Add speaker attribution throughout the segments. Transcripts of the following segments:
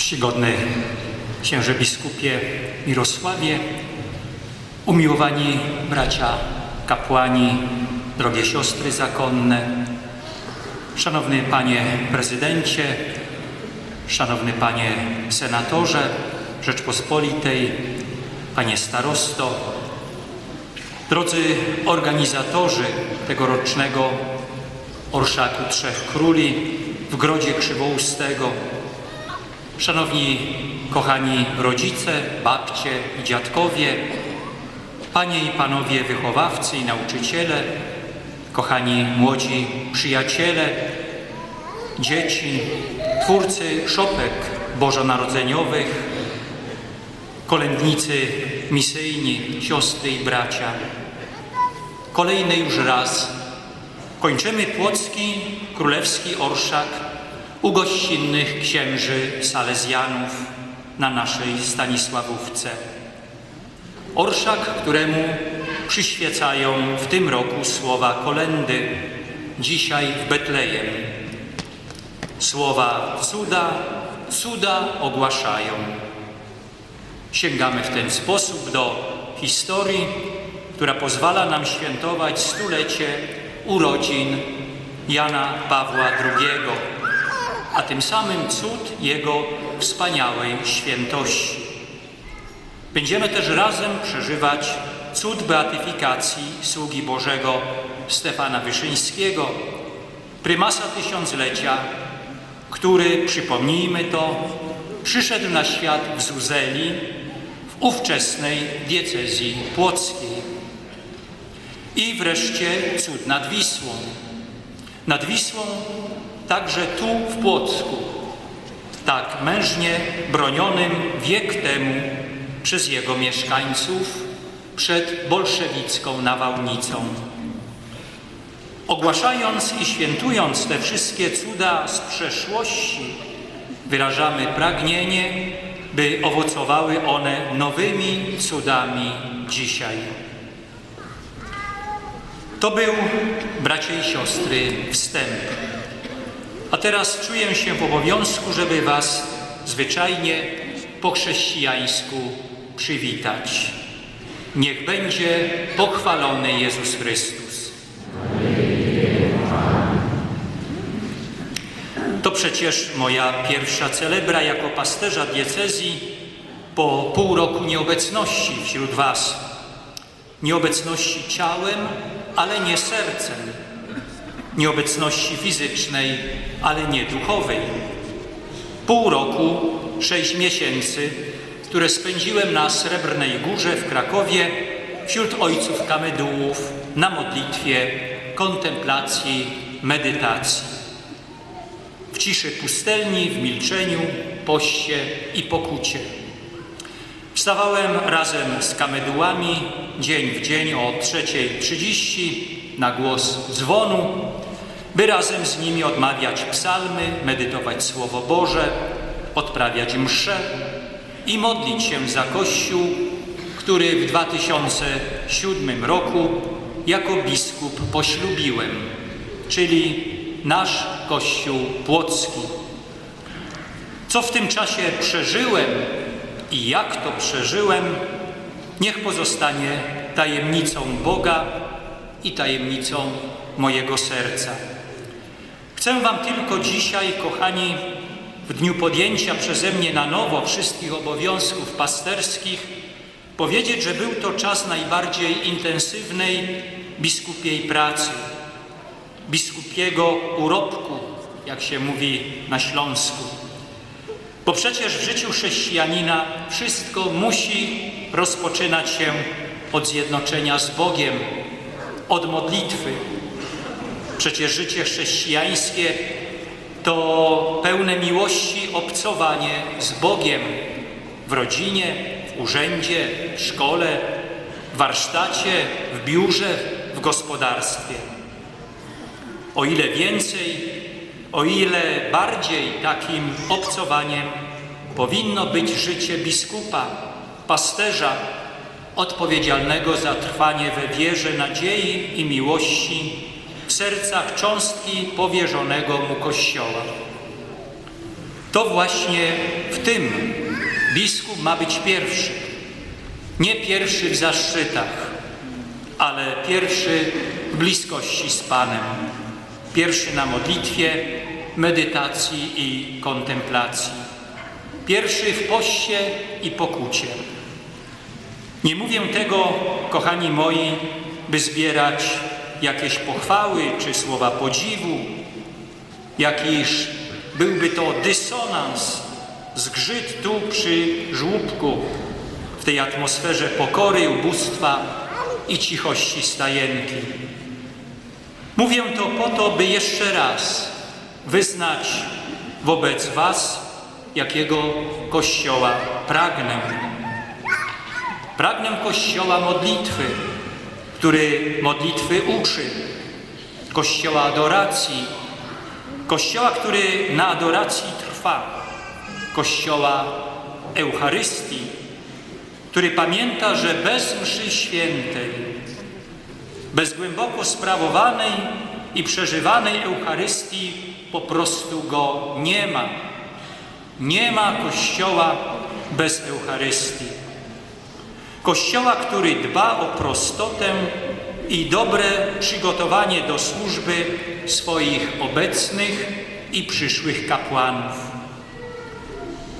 Speaker 1: Czcigodny księże biskupie Mirosławie, umiłowani bracia kapłani, drogie siostry zakonne, szanowny panie prezydencie, szanowny panie senatorze Rzeczpospolitej, panie starosto, drodzy organizatorzy tegorocznego Orszaku Trzech Króli w Grodzie Krzywoustego, Szanowni kochani rodzice, babcie i dziadkowie, panie i panowie wychowawcy i nauczyciele, kochani młodzi przyjaciele, dzieci, twórcy szopek bożonarodzeniowych, kolędnicy misyjni, siostry i bracia. Kolejny już raz kończymy Płocki Królewski Orszak u gościnnych księży salezjanów na naszej Stanisławówce. Orszak, któremu przyświecają w tym roku słowa kolendy, dzisiaj w Betlejem. Słowa cuda, cuda ogłaszają. Sięgamy w ten sposób do historii, która pozwala nam świętować stulecie urodzin Jana Pawła II a tym samym cud Jego wspaniałej świętości. Będziemy też razem przeżywać cud beatyfikacji sługi Bożego Stefana Wyszyńskiego, prymasa tysiąclecia, który, przypomnijmy to, przyszedł na świat w Zuzeli, w ówczesnej diecezji płockiej. I wreszcie cud nad Wisłą. Nad Wisłą także tu w Płocku, tak mężnie bronionym wiek temu przez jego mieszkańców przed bolszewicką nawałnicą. Ogłaszając i świętując te wszystkie cuda z przeszłości, wyrażamy pragnienie, by owocowały one nowymi cudami dzisiaj. To był, bracia i siostry, wstęp. A teraz czuję się w obowiązku, żeby Was zwyczajnie po chrześcijańsku przywitać. Niech będzie pochwalony Jezus Chrystus. To przecież moja pierwsza celebra jako pasterza diecezji po pół roku nieobecności wśród Was. Nieobecności ciałem, ale nie sercem nieobecności fizycznej, ale nie duchowej. Pół roku, sześć miesięcy, które spędziłem na Srebrnej Górze w Krakowie wśród ojców kamedułów na modlitwie, kontemplacji, medytacji. W ciszy pustelni, w milczeniu, poście i pokucie. Wstawałem razem z kamedułami dzień w dzień o 3.30 na głos dzwonu, by razem z nimi odmawiać psalmy, medytować Słowo Boże, odprawiać msze i modlić się za Kościół, który w 2007 roku jako biskup poślubiłem, czyli nasz Kościół Płocki. Co w tym czasie przeżyłem i jak to przeżyłem, niech pozostanie tajemnicą Boga i tajemnicą mojego serca. Chcę Wam tylko dzisiaj, kochani, w dniu podjęcia przeze mnie na nowo wszystkich obowiązków pasterskich, powiedzieć, że był to czas najbardziej intensywnej biskupiej pracy, biskupiego urobku, jak się mówi na Śląsku. Bo przecież w życiu chrześcijanina wszystko musi rozpoczynać się od zjednoczenia z Bogiem, od modlitwy. Przecież życie chrześcijańskie to pełne miłości obcowanie z Bogiem w rodzinie, w urzędzie, w szkole, w warsztacie, w biurze, w gospodarstwie. O ile więcej, o ile bardziej takim obcowaniem powinno być życie biskupa, pasterza, odpowiedzialnego za trwanie we wierze, nadziei i miłości w sercach cząstki powierzonego mu Kościoła. To właśnie w tym biskup ma być pierwszy. Nie pierwszy w zaszczytach, ale pierwszy w bliskości z Panem. Pierwszy na modlitwie, medytacji i kontemplacji. Pierwszy w poście i pokucie. Nie mówię tego, kochani moi, by zbierać jakieś pochwały czy słowa podziwu, jakiś byłby to dysonans, zgrzyt tu przy żłóbku, w tej atmosferze pokory, ubóstwa i cichości stajenki. Mówię to po to, by jeszcze raz wyznać wobec Was, jakiego Kościoła pragnę. Pragnę Kościoła modlitwy, który modlitwy uczy, Kościoła adoracji, Kościoła, który na adoracji trwa, Kościoła Eucharystii, który pamięta, że bez mszy świętej, bez głęboko sprawowanej i przeżywanej Eucharystii po prostu go nie ma. Nie ma Kościoła bez Eucharystii. Kościoła, który dba o prostotę i dobre przygotowanie do służby swoich obecnych i przyszłych kapłanów.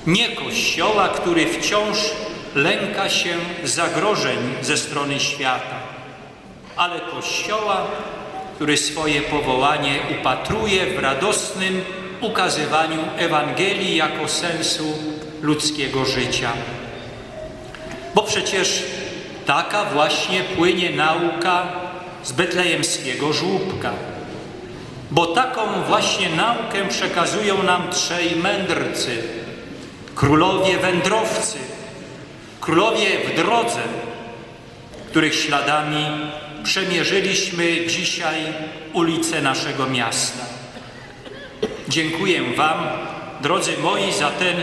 Speaker 1: Nie Kościoła, który wciąż lęka się zagrożeń ze strony świata, ale Kościoła, który swoje powołanie upatruje w radosnym ukazywaniu Ewangelii jako sensu ludzkiego życia. Bo przecież taka właśnie płynie nauka z betlejemskiego żłóbka. Bo taką właśnie naukę przekazują nam trzej mędrcy, królowie wędrowcy, królowie w drodze, których śladami przemierzyliśmy dzisiaj ulice naszego miasta. Dziękuję Wam, drodzy moi, za ten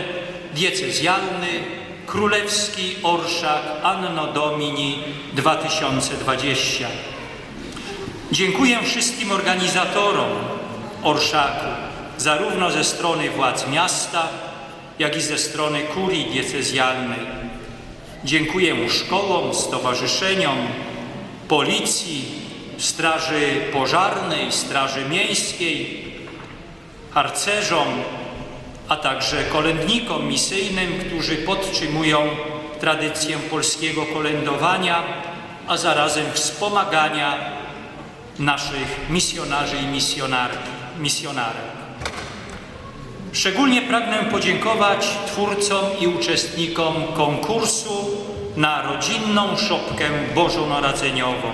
Speaker 1: diecezjalny, królewski orszak Anno Domini 2020. Dziękuję wszystkim organizatorom orszaku, zarówno ze strony władz miasta, jak i ze strony kurii diecezjalnej. Dziękuję szkołom, stowarzyszeniom, policji, straży pożarnej, straży miejskiej, harcerzom, a także kolędnikom misyjnym, którzy podtrzymują tradycję polskiego kolędowania, a zarazem wspomagania naszych misjonarzy i misjonarek. Szczególnie pragnę podziękować twórcom i uczestnikom konkursu na rodzinną szopkę bożonarodzeniową.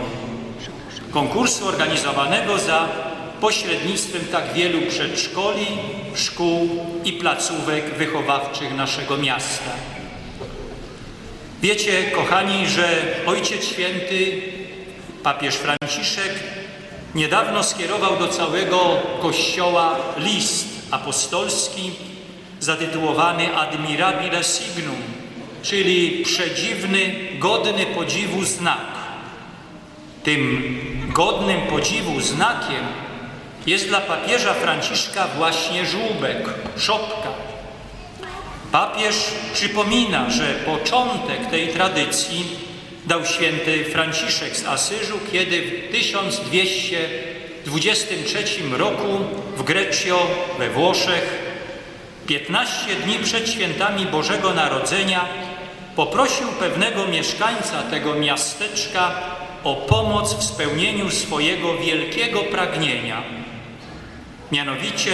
Speaker 1: Konkursu organizowanego za pośrednictwem tak wielu przedszkoli, szkół i placówek wychowawczych naszego miasta. Wiecie, kochani, że Ojciec Święty, papież Franciszek, niedawno skierował do całego Kościoła list apostolski zatytułowany Admirabile Signum, czyli przedziwny, godny podziwu znak. Tym godnym podziwu znakiem jest dla papieża Franciszka właśnie żółbek, szopka. Papież przypomina, że początek tej tradycji dał święty Franciszek z Asyżu, kiedy w 1223 roku w Greccio we Włoszech, 15 dni przed świętami Bożego Narodzenia, poprosił pewnego mieszkańca tego miasteczka o pomoc w spełnieniu swojego wielkiego pragnienia – mianowicie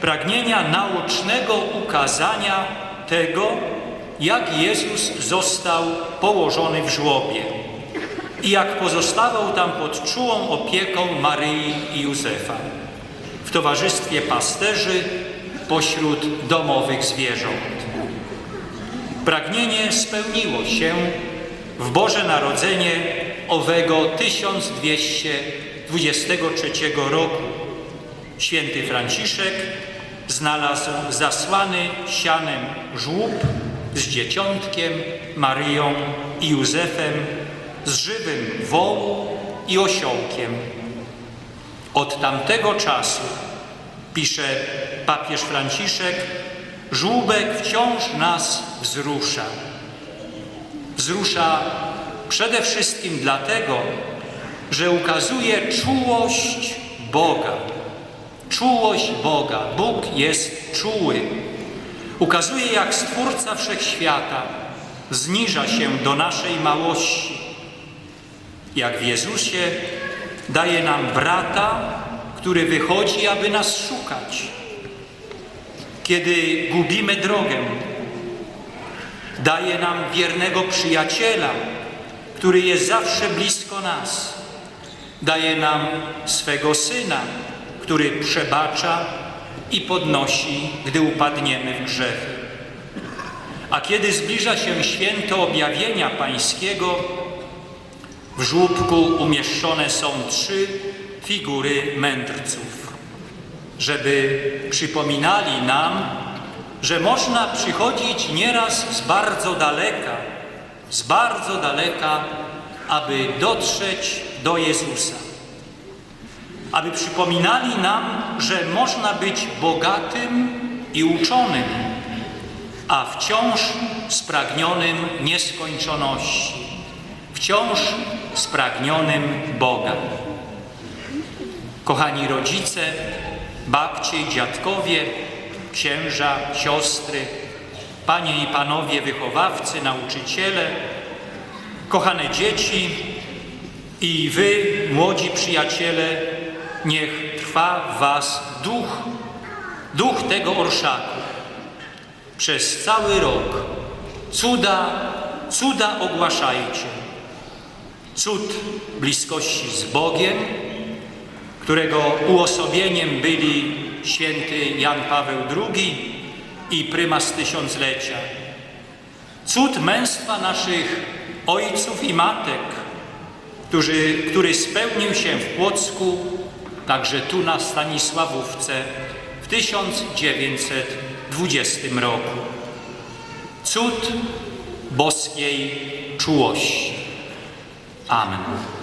Speaker 1: pragnienia naocznego ukazania tego, jak Jezus został położony w żłobie i jak pozostawał tam pod czułą opieką Maryi i Józefa w towarzystwie pasterzy pośród domowych zwierząt. Pragnienie spełniło się w Boże Narodzenie owego 1223 roku Święty Franciszek znalazł zasłany sianem żłób z dzieciątkiem, Maryją i Józefem, z żywym wołu i osiołkiem. Od tamtego czasu, pisze papież Franciszek, żłóbek wciąż nas wzrusza. Wzrusza przede wszystkim dlatego, że ukazuje czułość Boga. Czułość Boga. Bóg jest czuły. Ukazuje, jak Stwórca Wszechświata zniża się do naszej małości. Jak w Jezusie daje nam brata, który wychodzi, aby nas szukać. Kiedy gubimy drogę, daje nam wiernego przyjaciela, który jest zawsze blisko nas. Daje nam swego Syna, który przebacza i podnosi, gdy upadniemy w grzechy. A kiedy zbliża się święto objawienia Pańskiego, w żłóbku umieszczone są trzy figury mędrców, żeby przypominali nam, że można przychodzić nieraz z bardzo daleka, z bardzo daleka, aby dotrzeć do Jezusa. Aby przypominali nam, że można być bogatym i uczonym, a wciąż spragnionym nieskończoności, wciąż spragnionym Boga. Kochani rodzice, babcie i dziadkowie, księża, siostry, panie i panowie wychowawcy, nauczyciele, kochane dzieci i wy, młodzi przyjaciele, niech trwa w was duch, duch tego orszaku. Przez cały rok cuda, cuda ogłaszajcie. Cud bliskości z Bogiem, którego uosobieniem byli święty Jan Paweł II i prymas tysiąclecia. Cud męstwa naszych ojców i matek, który spełnił się w Płocku, także tu na Stanisławówce w 1920 roku. Cud boskiej czułości. Amen.